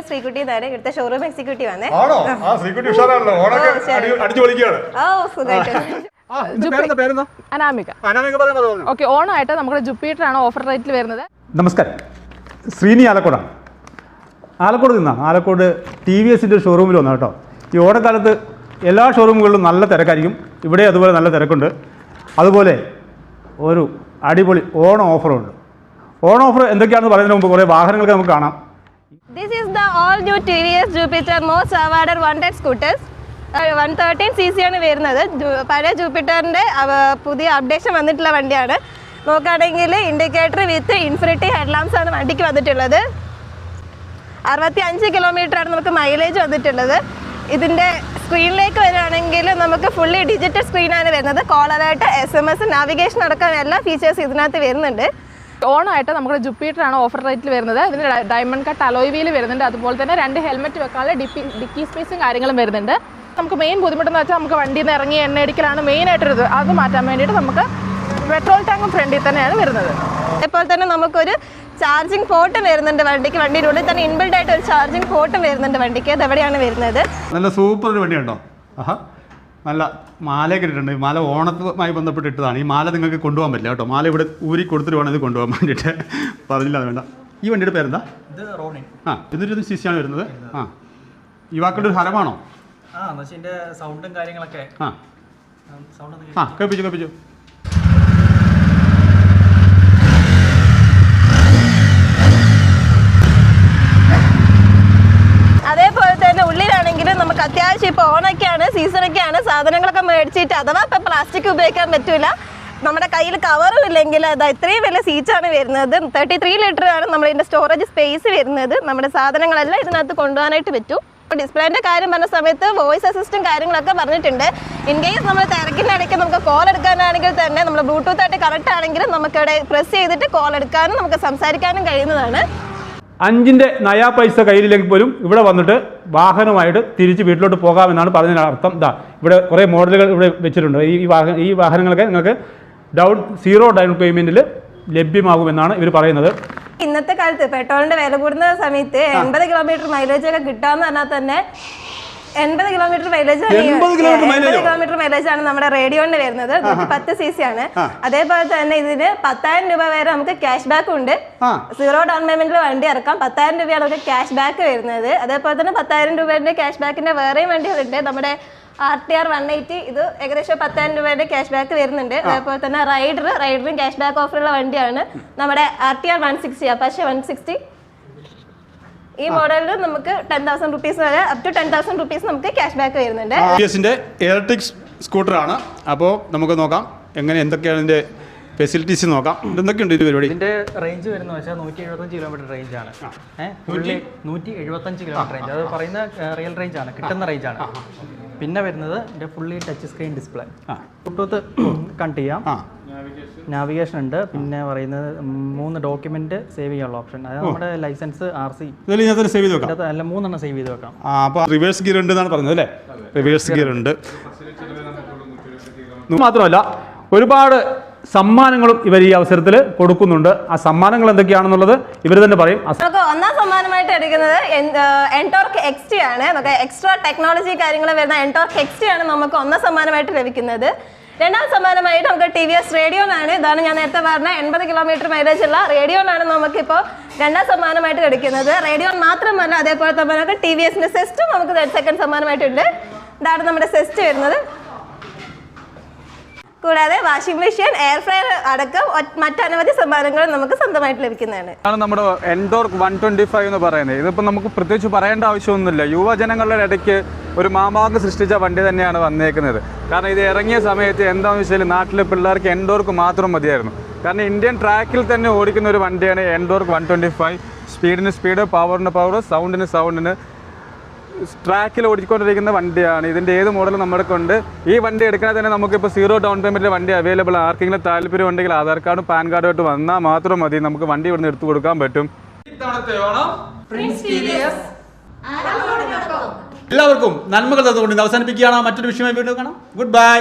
പേര് ശ്രീകുട്ടി എന്നാണ് ഇവിടുത്തെ ഷോറൂം എക്സിക്യൂട്ടീവ് ആണ്. ആണോ? ആ ശ്രീകുട്ടി ഉഷാറാണല്ലോ. ഓണൊക്കെ അടി- അടിച്ചു പൊളിക്കുകയാണ്. ഓ സുഖമായിട്ട്. അനാമിക. ഓക്കെ ഓണമായിട്ട് നമ്മുടെ ജുപ്പിറ്റർ ആണ് ഓഫർ റേറ്റിൽ വരുന്നത്. നമസ്കാരം. ശ്രീനി ആലക്കോടാണ് ആലക്കോട് നിന്നാ? ആലക്കോട് ടി വി എസിന്റെ ഷോറൂമിൽ വന്നു കേട്ടോ. ഈ ഓണക്കാലത്ത് എല്ലാ ഷോറൂമുകളിലും നല്ല തിരക്കായിരിക്കും. ഇവിടെ അതുപോലെ നല്ല തിരക്കുണ്ട്. അതുപോലെ ഒരു അടിപൊളി ഓണം ഓഫറുണ്ട് ഓണം ഓഫർ എന്തൊക്കെയാണെന്ന് പറയുന്നതിന് മുമ്പ് കുറേ വാഹനങ്ങളൊക്കെ നമുക്ക് കാണാം. This is the all new TVS Jupiter most awarded wanted scooters. One thirteen C C ആണ് വരുന്നത്. പഴയ ജൂപ്പിറ്ററിന്റെ പുതിയ അപ്ഡേഷൻ വന്നിട്ടുള്ള വണ്ടിയാണ്. നോക്കുകയാണെങ്കിൽ ഇൻഡിക്കേറ്റർ വിത്ത് ഇൻഫിനിറ്റി ഹെഡ്ലാംസ് ആണ് വണ്ടിക്ക് വന്നിട്ടുള്ളത്. അറുപത്തി അഞ്ച് ആണ് നമുക്ക് മൈലേജ് വന്നിട്ടുള്ളത്. ഇതിന്റെ സ്ക്രീനിലേക്ക് വരികയാണെങ്കിൽ നമുക്ക് ഫുള്ളി ഡിജിറ്റൽ സ്ക്രീനാണ് വരുന്നത്. കോളറായിട്ട് എസ് എം എസ് നാവിഗേഷൻ അടക്കം എല്ലാ ഫീച്ചേഴ്സ് ഇതിനകത്ത് വരുന്നുണ്ട്. ഓണമായിട്ട് നമ്മുടെ ജുപ്പീറ്ററാണ് ആണ് ഓഫർ റേറ്റിൽ വരുന്നത്. ഇതിന് ഡയമണ്ട് കട്ട് അലോയ് വീൽ വരുന്നുണ്ട്. അതുപോലെ തന്നെ രണ്ട് ഹെൽമെറ്റ് വെക്കാനുള്ള ഡിപ്പി ഡിക്കി സ്പേസും കാര്യങ്ങളും വരുന്നുണ്ട്. നമുക്ക് മെയിൻ ബുദ്ധിമുട്ടെന്ന് വെച്ചാൽ നമുക്ക് വണ്ടിയിൽ നിന്ന് ഇറങ്ങി എണ്ണ അടിക്കലാണ് മെയിൻ ആയിട്ടൊരു അത് മാറ്റാൻ വേണ്ടിയിട്ട് നമുക്ക് പെട്രോൾ ടാങ്കും ഫ്രണ്ടിൽ തന്നെയാണ് വരുന്നത്. അതേപോലെ തന്നെ നമുക്കൊരു ചാർജിങ് പോർട്ട് വരുന്നുണ്ട് വണ്ടിക്ക്. വണ്ടിയുടെ ഉള്ളിൽ തന്നെ ഇൻബിൽഡ് ആയിട്ട് ഒരു ചാർജിങ് പോർട്ട് വരുന്നുണ്ട് വണ്ടിക്ക്. അത് എവിടെയാണ് വരുന്നത്? നല്ല സൂപ്പർ ഒരു വണ്ടിയുണ്ടോ? ആഹാ. നല്ല മാലയൊക്കെ ഇട്ടിട്ടുണ്ട്. ഈ മാല ഓണത്തുമായി ബന്ധപ്പെട്ട് ഇട്ടതാണ് ഈ മാല നിങ്ങൾക്ക് കൊണ്ടുപോകാൻ പറ്റില്ല കേട്ടോ. മാല ഇവിടെ ഊരി കൊടുത്തിട്ട് വേണം ഇത് കൊണ്ടുപോകാൻ വേണ്ടിയിട്ട്. പറഞ്ഞില്ല അത് വേണ്ട. ഈ വണ്ടിയുടെ പേരെന്താ? ഇത് റോണിൻ ആ എന്നിട്ട് സി ആണ് വരുന്നത്. ആ. യുവാക്കളുടെ ഒരു ഹരമാണോ? ആ സൗണ്ടും കാര്യങ്ങളൊക്കെ. ആ. ആ കേൾപ്പിച്ചു കേൾപ്പിച്ചു. സാധനങ്ങളൊക്കെ മേടിച്ചിട്ട് അഥവാ ഇപ്പം പ്ലാസ്റ്റിക് ഉപയോഗിക്കാൻ പറ്റില്ല നമ്മുടെ കയ്യിൽ കവറും ഇല്ലെങ്കിൽ അത് ഇത്രയും വലിയ സീറ്റാണ് വരുന്നത്. തേർട്ടി ത്രീ ലിറ്റർ ആണ് നമ്മുടെ സ്റ്റോറേജ് സ്പേസ് വരുന്നത്. നമ്മുടെ സാധനങ്ങളെല്ലാം ഇതിനകത്ത് കൊണ്ടുപോകാനായിട്ട് പറ്റും. അപ്പോൾ ഡിസ്പ്ലേന്റെ കാര്യം പറഞ്ഞ സമയത്ത് വോയിസ് അസിസ്റ്റും കാര്യങ്ങളൊക്കെ പറഞ്ഞിട്ടുണ്ട്. ഇൻ കേസ് നമ്മൾ തിരക്കിന്റെ ഇടയ്ക്ക് നമുക്ക് കോൾ എടുക്കാനാണെങ്കിൽ തന്നെ നമ്മൾ ബ്ലൂടൂത്ത് ആയിട്ട് കറക്റ്റ് ആണെങ്കിൽ നമുക്കിവിടെ പ്രസ് ചെയ്തിട്ട് കോൾ എടുക്കാനും നമുക്ക് സംസാരിക്കാനും കഴിയുന്നതാണ്. അഞ്ചിന്റെ നയാ പൈസ കയ്യിലില്ലെങ്കിൽ പോലും ഇവിടെ വന്നിട്ട് വാഹനമായിട്ട് തിരിച്ച് വീട്ടിലോട്ട് പോകാമെന്നാണ് പറഞ്ഞതിന് അർത്ഥം. ഇതാ ഇവിടെ കുറേ മോഡലുകൾ ഇവിടെ വെച്ചിട്ടുണ്ട്. ഈ ഈ വാഹന ഈ വാഹനങ്ങളൊക്കെ നിങ്ങൾക്ക് ഡൗൺ സീറോ ഡൗൺ പേയ്മെന്റിൽ ലഭ്യമാകുമെന്നാണ് ഇവർ പറയുന്നത്. ഇന്നത്തെ കാലത്ത് പെട്രോളിന്റെ വില കൂടുന്ന സമയത്ത് എൺപത് കിലോമീറ്റർ മൈലേജ് ഒക്കെ കിട്ടാന്ന് പറഞ്ഞാൽ തന്നെ എൺപത് കിലോമീറ്റർ മൈലേജ് 80 kilometer mileage ഓ? കിലോമീറ്റർ മൈലേജ് ആണ് നമ്മുടെ റേഡിയോണ്ട് വരുന്നത്. പത്ത് സി സി ആണ്. അതേപോലെ തന്നെ ഇതിന് പത്തായിരം രൂപ വരെ നമുക്ക് ക്യാഷ് ബാക്ക് ഉണ്ട്. സീറോ ഡൗൺ പേയ്മെന്റിൽ വണ്ടി ഇറക്കാം. പത്തായിരം രൂപയാണ് നമുക്ക് ക്യാഷ് ബാക്ക് വരുന്നത്. അതേപോലെ തന്നെ പത്തായിരം രൂപയുടെ ക്യാഷ് ബാക്കിന്റെ വേറെയും വണ്ടികളുണ്ട്. നമ്മുടെ R T R one eighty ഇത് ഏകദേശം പത്തായിരം രൂപയുടെ ക്യാഷ് ബാക്ക് വരുന്നുണ്ട്. അതേപോലെ തന്നെ റൈഡർ റൈഡറിന് ക്യാഷ് ബാക്ക് ഓഫറുള്ള വണ്ടിയാണ് നമ്മുടെ R T R one sixty Apache one sixty ഈ മോഡലിൽ നമുക്ക് ടെൻ തൗസൻഡ് റുപ്പീസ് വരെ up to ten thousand rupees നമുക്ക് ക്യാഷ് ബാക്ക് വരുന്നുണ്ട് ടി എസിന്റെ ഇലക്ട്രിക് സ്കൂട്ടറാണ് അപ്പോൾ നമുക്ക് നോക്കാം എങ്ങനെ എന്തൊക്കെയാണ് ഇതിന്റെ ഫെസിലിറ്റീസ് നോക്കാം. എന്തൊക്കെയുണ്ട് ഇത് പരിപാടി? ഇതിന്റെ റേഞ്ച് വരുന്ന വെച്ചാൽ നൂറ്റി എഴുപത്തഞ്ച് കിലോമീറ്റർ റേഞ്ച് ആണ് നൂറ്റി എഴുപത്തഞ്ച് കിലോമീറ്റർ റേഞ്ച് അത് പറയുന്ന റിയൽ റേഞ്ച് ആണ്. കിട്ടുന്ന റേഞ്ച് ആണ്. പിന്നെ വരുന്നത് ഇതിന്റെ fully touch screen display. Bluetooth connect ചെയ്യാം. നാവിഗേഷൻ ഉണ്ട്. പിന്നെ പറയുന്നത് മൂന്ന് ഡോക്യുമെന്റ് സേവ് ചെയ്യാനുള്ള ഓപ്ഷൻ അതായത് നമ്മുടെ ലൈസൻസ് ആർ സി സേവ് ചെയ്ത് വെക്കാം? അല്ല മൂന്നെണ്ണം സേവ് ചെയ്ത് വെക്കാം. ആ അപ്പോൾ റിവേഴ്സ് ഗിയർ ഉണ്ട് എന്നാണ് പറഞ്ഞത് അല്ലേ? റിവേഴ്സ് ഗിയർ ഉണ്ട്. മാത്രമല്ല ഒരുപാട് സമ്മാനങ്ങളും ഇവർ ഈ അവസരത്തിൽ കൊടുക്കുന്നുണ്ട്. ആ സമ്മാനങ്ങൾ എന്തൊക്കെയാണെന്നുള്ളത് ഇവർ തന്നെ പറയും. നമുക്ക് ഒന്നാം സമ്മാനമായിട്ട് എടുക്കുന്നത് എൻടോർക്ക് എക്സ്റ്റി ആണ്. നമുക്ക് എക്സ്ട്രാ ടെക്നോളജി കാര്യങ്ങൾ വരുന്ന എൻടോർക്ക് എക്സ്റ്റി ആണ് നമുക്ക് ഒന്നാം സമ്മാനമായിട്ട് ലഭിക്കുന്നത്. രണ്ടാം സമ്മാനമായിട്ട് നമുക്ക് ടി വി എസ് റേഡിയോനാണ്. ഇതാണ് ഞാൻ നേരത്തെ പറഞ്ഞ എൺപത് കിലോമീറ്റർ മൈലേജ് ഉള്ള റേഡിയോനാണ് നമുക്കിപ്പോൾ രണ്ടാം സമ്മാനമായിട്ട് എടുക്കുന്നത്. റേഡിയോൺ മാത്രമല്ല അതേപോലെ തന്നെ നമുക്ക് ടി വി എസിന്റെ സെസ്റ്റും നമുക്ക് സെക്കൻഡ് സമ്മാനമായിട്ടുണ്ട്. ഇതാണ് നമ്മുടെ സെസ്റ്റ് വരുന്നത്. കൂടാതെ വാഷിംഗ് മെഷീൻ എയർ ഫ്രയർ അടക്കം മറ്റനവധി സമ്മാനങ്ങൾ നമുക്ക് സ്വന്തമായിട്ട് ലഭിക്കുന്നതാണ്. ആണ് നമ്മുടെ എൻഡോർക്ക് വൺ ട്വന്റി ഫൈവ് എന്ന് പറയുന്നത്. ഇതിപ്പോൾ നമുക്ക് പ്രത്യേകിച്ച് പറയേണ്ട ആവശ്യമൊന്നുമില്ല. യുവജനങ്ങളുടെ ഇടയ്ക്ക് ഒരു മാമാങ്ക് സൃഷ്ടിച്ച വണ്ടി തന്നെയാണ് വന്നേക്കുന്നത്. കാരണം ഇത് ഇറങ്ങിയ സമയത്ത് എന്താണെന്ന് വെച്ചാൽ നാട്ടിലെ പിള്ളേർക്ക് എൻഡോർക്ക് മാത്രം മതിയായിരുന്നു. കാരണം ഇന്ത്യൻ ട്രാക്കിൽ തന്നെ ഓടിക്കുന്ന ഒരു വണ്ടിയാണ് എൻഡോർക്ക് വൺ ട്വന്റി ഫൈവ്. സ്പീഡിന് സ്പീഡ് പവറിന് പവർ സൗണ്ടിന് സൗണ്ടിന്. ട്രാക്കിൽ ഓടിക്കൊണ്ടിരിക്കുന്ന വണ്ടിയാണ്. ഇതിന്റെ ഏത് മോഡൽ നമ്മുടെ കൊണ്ട് ഈ വണ്ടി എടുക്കണേ തന്നെ നമുക്കിപ്പോൾ സീറോ ഡൗൺ പേയ്മെന്റിൽ വണ്ടി അവൈലബിൾ ആർക്കെങ്കിലും താല്പര്യം ഉണ്ടെങ്കിൽ ആധാർ കാർഡും പാൻ കാർഡുമായിട്ട് വന്നാൽ മാത്രം മതി. നമുക്ക് വണ്ടി ഇവിടുന്ന് എടുത്തു കൊടുക്കാൻ പറ്റും. എല്ലാവർക്കും നന്മകൾ തന്നുകൊണ്ട് അവസാനിപ്പിക്കുകയാണ്. മറ്റൊരു വിഷയമായി വീണ്ടും കാണാം. Good bye